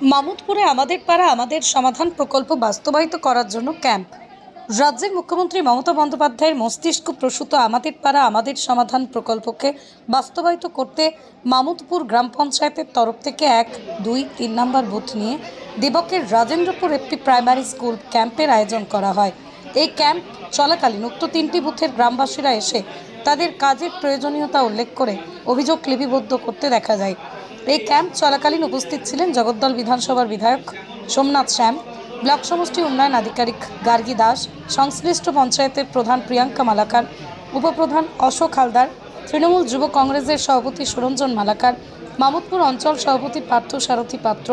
মামুদপুরে আমাদের পাড়া আমাদের সমাধান প্রকল্প বাস্তবায়িত করার জন্য ক্যাম্প। রাজ্যের মুখ্যমন্ত্রী মমতা বন্দ্যোপাধ্যায়ের মস্তিষ্ক প্রসূত আমাদের পাড়া আমাদের সমাধান প্রকল্পকে বাস্তবায়িত করতে মামুদপুর গ্রাম পঞ্চায়েতের তরফ থেকে এক, দুই, তিন নম্বর বুথ নিয়ে দেবকের রাজেন্দ্রপুর একটি প্রাইমারি স্কুল ক্যাম্পের আয়োজন করা হয়। এই ক্যাম্প চলাকালীন উক্ত তিনটি বুথের গ্রামবাসীরা এসে তাদের কাজের প্রয়োজনীয়তা উল্লেখ করে অভিযোগ লিপিবদ্ধ করতে দেখা যায়। এই ক্যাম্প চলাকালীন উপস্থিত ছিলেন জগদ্দল বিধানসভার বিধায়ক সোমনাথ শ্যাম, ব্লক সমষ্টি উন্নয়ন আধিকারিক গার্গী দাস, সংশ্লিষ্ট পঞ্চায়েতের প্রধান প্রিয়াঙ্কা মালাকার, উপপ্রধান অশোক হালদার, তৃণমূল যুব কংগ্রেসের সভাপতি সুরঞ্জন মালাকার মামুদপুর অঞ্চল সভাপতি পার্থ সারথী পাত্র,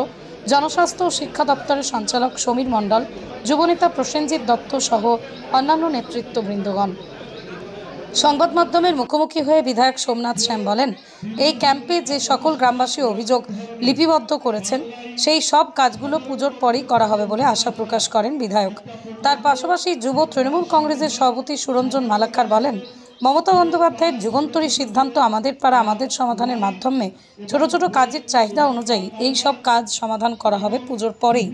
জনস্বাস্থ্য ও শিক্ষা দপ্তরের সঞ্চালক সমীর মণ্ডল, যুবনেতা প্রসেনজিৎ দত্ত সহ অন্যান্য নেতৃত্ববৃন্দগণ। সংবাদ মাধ্যমের মুখোমুখি হয়ে বিধায়ক সোমনাথ শ্যাম বলেন, এই ক্যাম্পে যে সকল গ্রামবাসী অভিযোগ লিপিবদ্ধ করেছেন, সেই সব কাজগুলো পুজোর পরই করা হবে বলে আশা প্রকাশ করেন বিধায়ক। তার পাশাপাশি যুব তৃণমূল কংগ্রেসের সভাপতি সুরঞ্জন মালাক্কার বলেন, মমতা বন্দ্যোপাধ্যায়ের যুগন্তরী সিদ্ধান্ত আমাদের পাড়া আমাদের সমাধানের মাধ্যমে ছোট ছোট কাজের চাহিদা অনুযায়ী এই সব কাজ সমাধান করা হবে পুজোর পরেই।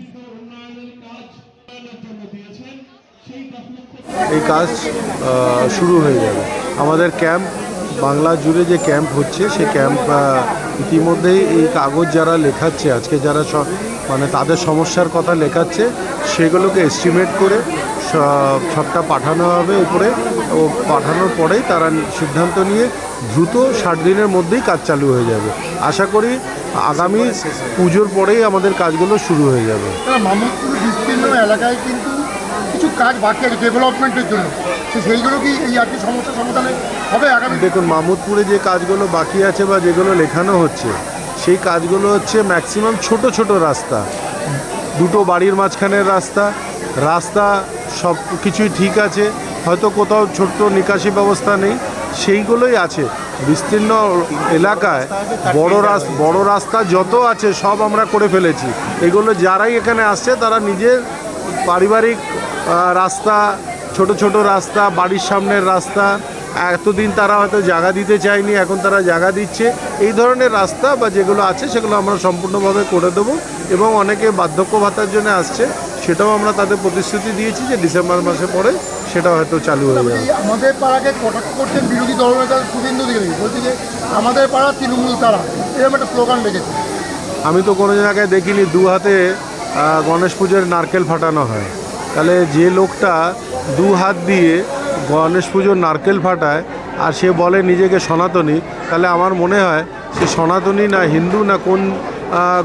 এই কাজ শুরু হয়ে যাবে। আমাদের ক্যাম্প, বাংলা জুড়ে যে ক্যাম্প হচ্ছে, সেই ক্যাম্প ইতিমধ্যেই এই কাগজ যারা লেখাচ্ছে, আজকে যারা মানে তাদের সমস্যার কথা লেখাচ্ছে, সেগুলোকে এস্টিমেট করে সব সবটা পাঠানো হবে উপরে। ও পাঠানোর পরেই তারা সিদ্ধান্ত নিয়ে দ্রুত ষাট দিনের মধ্যেই কাজ চালু হয়ে যাবে। আশা করি আগামী পুজোর পরেই আমাদের কাজগুলো শুরু হয়ে যাবে। এলাকায় কিন্তু কিছু কাজ বাকি আছে ডেভেলপমেন্টের জন্য। সেইগুলো কি এই আর কি সমস্যা সমাধানে হবে আগামী দেখুন, মামুদপুরে যে কাজগুলো বাকি আছে বা যেগুলো লেখানো হচ্ছে, সেই কাজগুলো হচ্ছে ম্যাক্সিমাম ছোট ছোট রাস্তা। দুটো বাড়ির মাঝখানের রাস্তা। রাস্তা সব কিছুই ঠিক আছে, হয়তো কোথাও ছোট্ট নিকাশি ব্যবস্থা নেই, সেইগুলোই আছে। বিস্তীর্ণ এলাকায় বড় রাস্তা বড় রাস্তা যত আছে সব আমরা করে ফেলেছি। এগুলো যারাই এখানে আসছে, তারা নিজের পারিবারিক রাস্তা ছোট ছোট রাস্তা বাড়ির সামনের রাস্তা। এতদিন তারা হয়তো জায়গা দিতে চায়নি এখন তারা জায়গা দিচ্ছে। এই ধরনের রাস্তা বা যেগুলো আছে সেগুলো আমরা সম্পূর্ণভাবে করে দেবো এবং অনেকে বার্ধক্য ভাতার জন্য আসছে সেটাও আমরা তাদের প্রতিশ্রুতি দিয়েছি যে ডিসেম্বর মাসে পরে সেটা হয়তো চালু হয়ে যাবে। আমাদের পাড়াকে কটাক্ষ করছেন বিরোধী দলনেতা শুভেন্দু অধিকারী। বলছে যে আমাদের পাড়া তৃণমূল তারা। এরকম একটা স্লোগান রেখেছে। আমি তো কোনো জায়গায় দেখিনি দু হাতে গণেশ পুজোর নারকেল ফাটানো হয়। তাহলে যে লোকটা দু হাত দিয়ে গণেশ পুজোর নারকেল ফাটায় আর সে বলে নিজেকে সনাতনী, তাহলে আমার মনে হয় সে সনাতনী না হিন্দু না কোন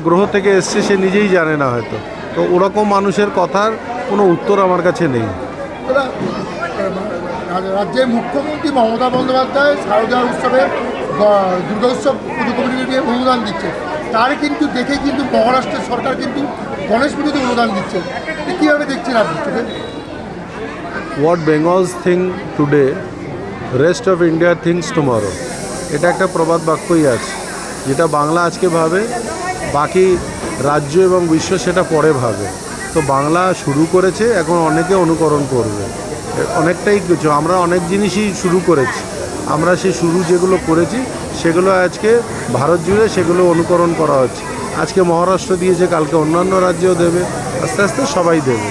গ্রহ থেকে এসছে সে নিজেই জানে না হয়তো। তো ওরকম মানুষের কথার কোনো উত্তর আমার কাছে নেই। রাজ্যের মুখ্যমন্ত্রী মমতা বন্দ্যোপাধ্যায় শারদীয় উৎসবে দুর্গা উৎসব, পুজো কমিটিকে অনুদান দিচ্ছে। তার কিন্তু দেখে কিন্তু মহারাষ্ট্রের সরকার কিন্তু গণেশ পুজোতে অনুদান দিচ্ছে। কীভাবে দেখছেন আপনি? What Bengal's thing today rest of India things tomorrow এটা একটা প্রবাদ বাক্যই আছে। যেটা বাংলা আজকে ভাবে, বাকি রাজ্য এবং বিশ্ব সেটা পরে ভাবে। তো বাংলা শুরু করেছে, এখন অনেকে অনুকরণ করবে। অনেকটাই কিছু, আমরা অনেক জিনিসই শুরু করেছি। আমরা সেই শুরু যেগুলো করেছি সেগুলো আজকে ভারত জুড়ে সেগুলো অনুকরণ করা হচ্ছে। আজকে মহারাষ্ট্র দিয়েছে, কালকে অন্যান্য রাজ্যেও দেবে, আস্তে আস্তে সবাই দেবে।